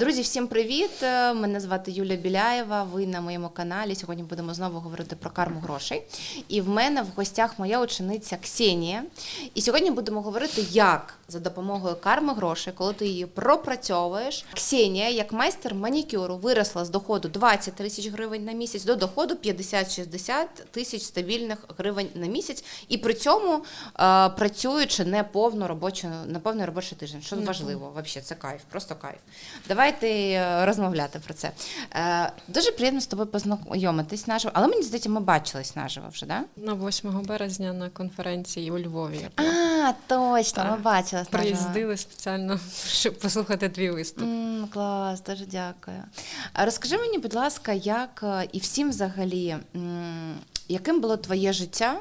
Друзі, всім привіт! Е, Мене звати Юлія Біляєва. Ви на моєму каналі. Сьогодні будемо знову говорити про карму грошей. І в мене в гостях моя учениця Ксенія. І сьогодні будемо говорити, як за допомогою карми грошей, коли ти її пропрацьовуєш. Ксенія, як майстер манікюру, виросла з доходу 20 тисяч гривень на місяць до доходу 50-60 тисяч стабільних гривень на місяць. І при цьому е, працюючи не повну робочу, на повний робочий тиждень. Що важливо, взагалі, це кайф, просто кайф. Давайте е, розмовляти про це. Е, Дуже приємно з тобою познайомитись наживо, але мені здається, ми бачились наживо вже, да? На 8 березня на конференції у Львові. А, точно, ми бачились наживо. Приїздили спеціально, щоб послухати твій виступ. М, Клас, дуже дякую. А Розкажи мені, будь ласка, як е, і всім взагалі, м, яким було твоє життя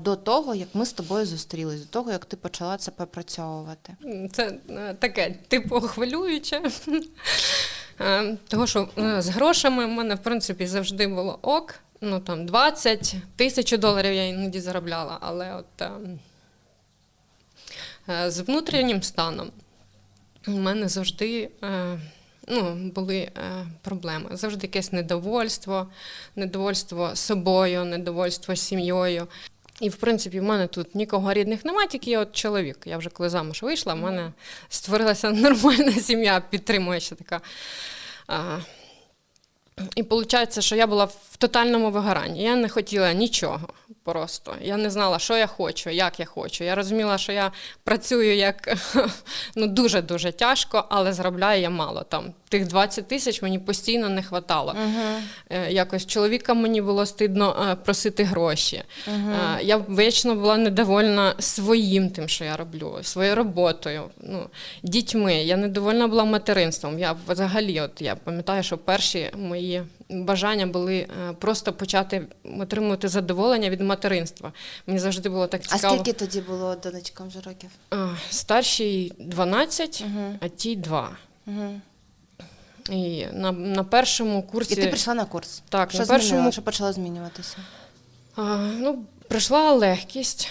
до того, як ми з тобою зустрілись, до того, як ти почала це пропрацьовувати? Це е, таке типу хвилююче. Е, Того, що е, з грошами в мене, в принципі, завжди було ок. Ну там 20 тисяч доларів я іноді заробляла, але от е, е, з внутрішнім станом у мене завжди е, ну, були е, проблеми. Завжди якесь недовольство, недовольство собою, недовольство сім'єю. І в принципі, в мене тут нікого рідних немає, тільки я от чоловік. Я вже коли замуж вийшла, в мене створилася нормальна сім'я, підтримуюча така. А, і виходить, що я була в тотальному вигоранні. Я не хотіла нічого просто. Я не знала, що я хочу, як я хочу. Я розуміла, що я працюю як ну, дуже-дуже тяжко, але заробляю я мало. Там тих 20 тисяч мені постійно не вистачало. Е, Якось чоловікам мені було стидно е, просити гроші. Е, Я вічно була недовольна своїм тим, що я роблю, своєю роботою, ну, дітьми. Я недовольна була материнством. Я взагалі, от я пам'ятаю, що перші мої бажання були е, просто почати отримувати задоволення від материнства. Мені завжди було так цікаво. А скільки тоді було донечкам вже років? Старшій 12, а тій 2. Угу. І на, на першому І ти прийшла на курс? Так, що на першому що почало змінюватися? А, ну, прийшла легкість,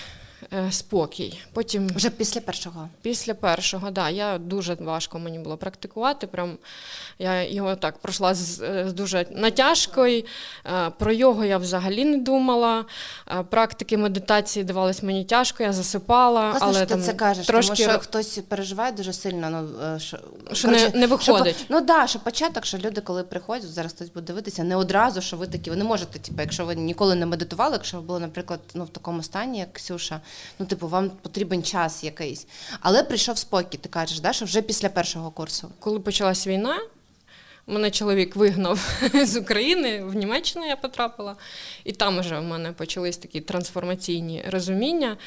спокій. Потім Вже після першого. після першого, да, я дуже важко мені було практикувати. Прям я його так пройшла з, е, з дуже натяжкою. Е, Про його я взагалі не думала. Е, Практики медитації давались мені тяжко, я засипала, Класно, але що ти це кажеш, трошки тому що хтось переживає дуже сильно. Ну, е, що, Що не- не виходить. Що, ну да, що початок, що люди, коли приходять, зараз хтось буде дивитися, не одразу, що ви такі, ви не можете, типу, якщо ви ніколи не медитували, якщо ви були, наприклад, ну, в такому стані, як Ксюша, ну, типу, вам потрібен час якийсь. Але прийшов спокій, ти кажеш, да, що вже після першого курсу. коли почалась війна, мене чоловік вигнав з України, в Німеччину я потрапила. І там вже в мене почались такі трансформаційні розуміння,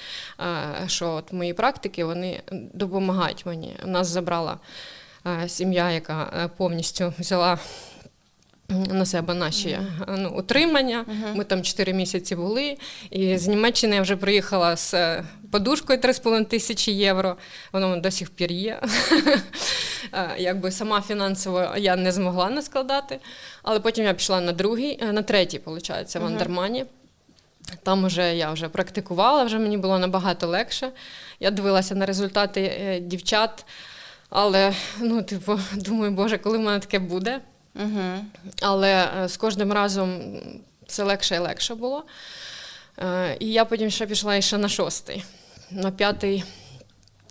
е, що от мої практики вони допомагають мені. Нас забрала е, сім'я, яка е, повністю взяла. На себе наші е, ну, утримання. Ми там 4 місяці були. І з Німеччини я вже приїхала з е, подушкою 3,5 тисячі євро. Воно до сих пір є. Е, Якби сама фінансово я не змогла не складати. Але потім я пішла на другий, на третій, виходить, в Андермані. Там вже я вже практикувала, вже мені було набагато легше. Я дивилася на результати дівчат, але ну, типу, думаю, Боже, коли в мене таке буде. Угу. Але е, з кожним разом це легше і легше було. Е, І я потім ще пішла ще на шостий. На п'ятий,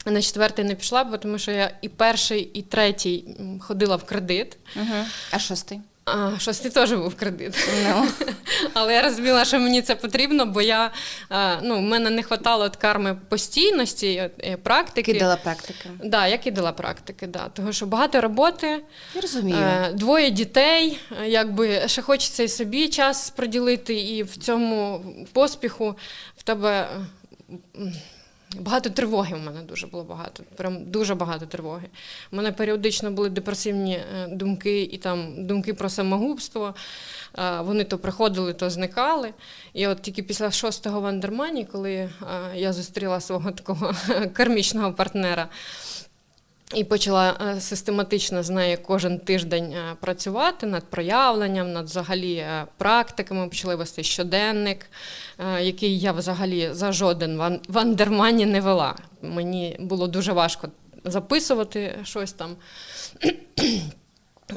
на четвертий не пішла, бо тому що я і перший, і третій ходила в кредит. Угу. А шостий? А шостий теж був кредит. Ну. Але я розуміла, що мені це потрібно, бо я, е, ну, в мене не вистачало карми постійності, е, практики. Кидала практики. Да, я кидала практики, да. Тому що багато роботи, Я розумію. Е, Двоє дітей, е, якби ще хочеться і собі час приділити, і в цьому поспіху в тебе е, багато тривоги в мене дуже було багато. Прям дуже багато тривоги. У мене періодично були депресивні е, думки і там думки про самогубство. Е, Вони то приходили, то зникали. І от тільки після шостого в Андермані, коли е, я зустріла свого такого кармічного партнера. І почала е, систематично з нею кожен тиждень е, працювати над проявленням, над взагалі е, практиками. Почали вести щоденник, який я взагалі за жоден в Андермані не вела. Мені було дуже важко записувати щось там.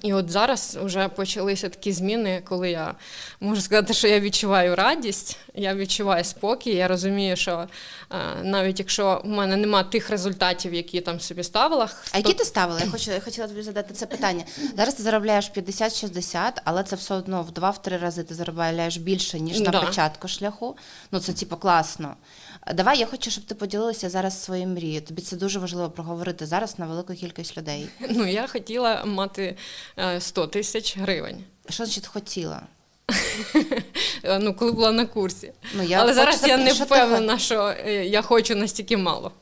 І от зараз вже почалися такі зміни, коли я можу сказати, що я відчуваю радість, я відчуваю спокій. Я розумію, що е, навіть якщо в мене нема тих результатів, які я там собі ставила, А які ти ставила? Я хочу я хотіла тобі задати це питання. Зараз ти заробляєш 50-60, але це все одно в 2-3 рази ти заробляєш більше, ніж на Да. початку шляху. Ну це типу класно. Давай я хочу, щоб ти поділилася зараз своєю мрією. Тобі це дуже важливо проговорити зараз на велику кількість людей. ну я хотіла мати е, 100 тисяч гривень. Що значить хотіла? Е, Ну, коли була на курсі. Ну, я Але зараз я не впевнена, що е, я хочу настільки мало.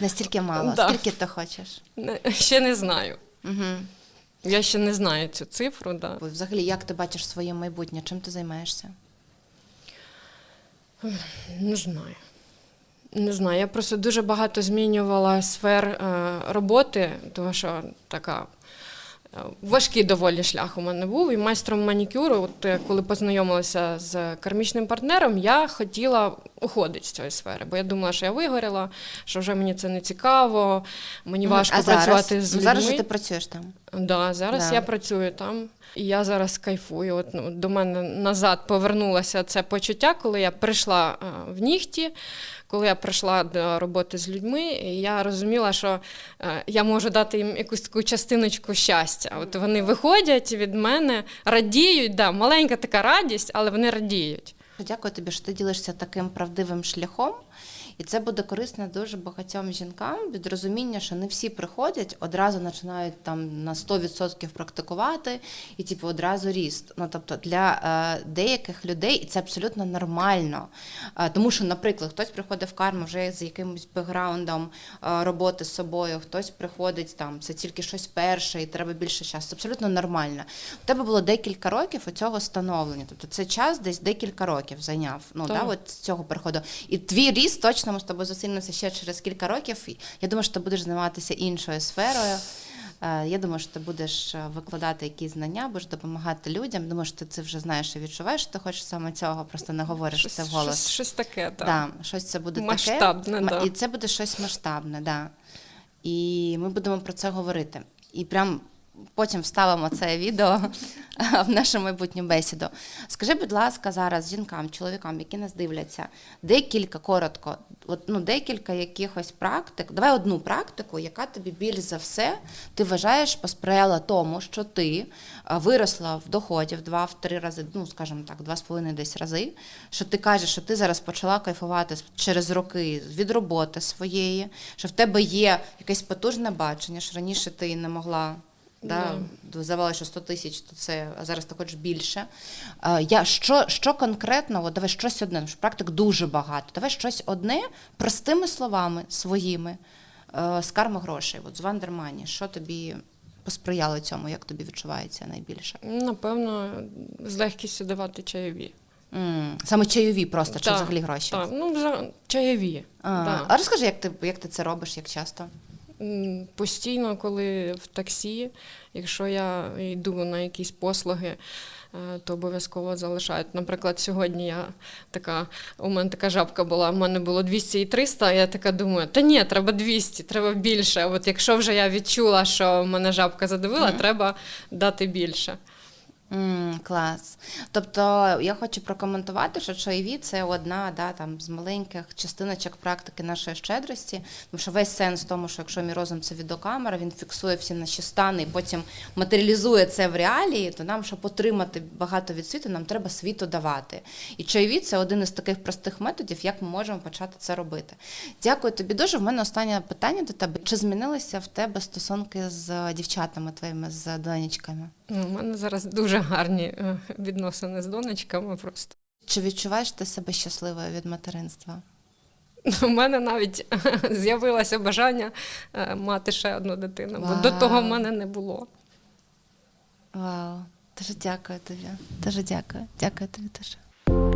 Настільки мало. Да. Скільки ти хочеш? Ще не знаю. Угу. Я ще не знаю цю цифру. Да. Взагалі, як ти бачиш своє майбутнє? Чим ти займаєшся? Не знаю. Не знаю. Я просто дуже багато змінювала сфер е, роботи, тому що така. е, Важкий доволі шлях у мене був. І майстром манікюру, от е, коли познайомилася з кармічним партнером, я хотіла уходити з цієї сфери, бо я думала, що я вигоріла, що вже мені це не цікаво, мені важко а зараз? працювати з Ну, людьми. Зараз же ти працюєш там. Да, зараз Да. я працюю там, і я зараз кайфую. От, ну, до мене назад повернулося це почуття, коли я прийшла е, в нігті, коли я прийшла до роботи з людьми, і я розуміла, що е, я можу дати їм якусь таку частиночку щастя. От вони виходять від мене, радіють, да, маленька така радість, але вони радіють. Дякую тобі, що ти ділишся таким правдивим шляхом. І це буде корисно дуже багатьом жінкам від розуміння, що не всі приходять, одразу починають там на 100% практикувати і типу одразу ріст. Ну тобто для е, деяких людей це абсолютно нормально. Е, тому що, наприклад, хтось приходить в карму вже з якимось бекграундом е, роботи з собою, хтось приходить там, це тільки щось перше, і треба більше часу. Це абсолютно нормально. У тебе було декілька років у цього становлення. Тобто це час десь декілька років зайняв. Ну Так. да, от з цього переходу. І твій ріст точно ми з тобою зустрінемося ще через кілька років. Я думаю, що ти будеш займатися іншою сферою. Е, Я думаю, що ти будеш е, викладати якісь знання, будеш допомагати людям. Думаю, що ти це вже знаєш і відчуваєш, що ти хочеш саме цього, просто не говориш це вголос. щось, щось таке, так. Да, щось це буде Масштабне, таке. Да. І це буде щось масштабне, да. І ми будемо про це говорити. І прям потім вставимо це відео в нашу майбутню бесіду. Скажи, будь ласка, зараз жінкам, чоловікам, які нас дивляться, декілька коротко, от, ну, декілька якихось практик. Давай одну практику, яка тобі більш за все ти вважаєш посприяла тому, що ти виросла в доході в два-три рази, ну скажімо так, два з половиною десь рази. Що ти кажеш, що ти зараз почала кайфувати через роки від роботи своєї, що в тебе є якесь потужне бачення, що раніше ти не могла. Да, здавалося, що 100 тисяч, то це а зараз хочеш більше. Е, Я що, що конкретно, от давай щось одне, тому що практик дуже багато. Давай щось одне простими словами своїми е, з карми грошей, от з Вандермані. Що тобі посприяло цьому, як тобі відчувається найбільше? Напевно, з легкістю давати чайові. М, Саме чайові просто, чи Так, взагалі гроші? Так, ну чайові. А, да. а розкажи, як ти, як ти це робиш, як часто? Постійно, коли в таксі, якщо я йду на якісь послуги, е, то обов'язково залишають. Наприклад, сьогодні я така, у мене така жабка була, у мене було 200 і 300, а я така думаю, та ні, треба 200, треба більше. От якщо вже я відчула, що мене жабка задавила, треба дати більше. М, клас. Тобто я хочу прокоментувати, що чайові це одна да, там, з маленьких частиночок практики нашої щедрості. Тому що весь сенс в тому, що якщо мій розум це відеокамера, він фіксує всі наші стани і потім матеріалізує це в реалії, то нам, щоб отримати багато від світу, нам треба світу давати. І чайові це один із таких простих методів, як ми можемо почати це робити. Дякую тобі дуже. В мене останнє питання до тебе. Чи змінилися в тебе стосунки з дівчатами твоїми, з донечками? Ну, У мене зараз дуже гарні е, відносини з донечками просто. Чи відчуваєш ти себе щасливою від материнства? У мене навіть з'явилося бажання е, мати ще одну дитину, бо до того в мене не було. Вау, дуже дякую тобі. Дуже дякую. Дякую тобі дуже.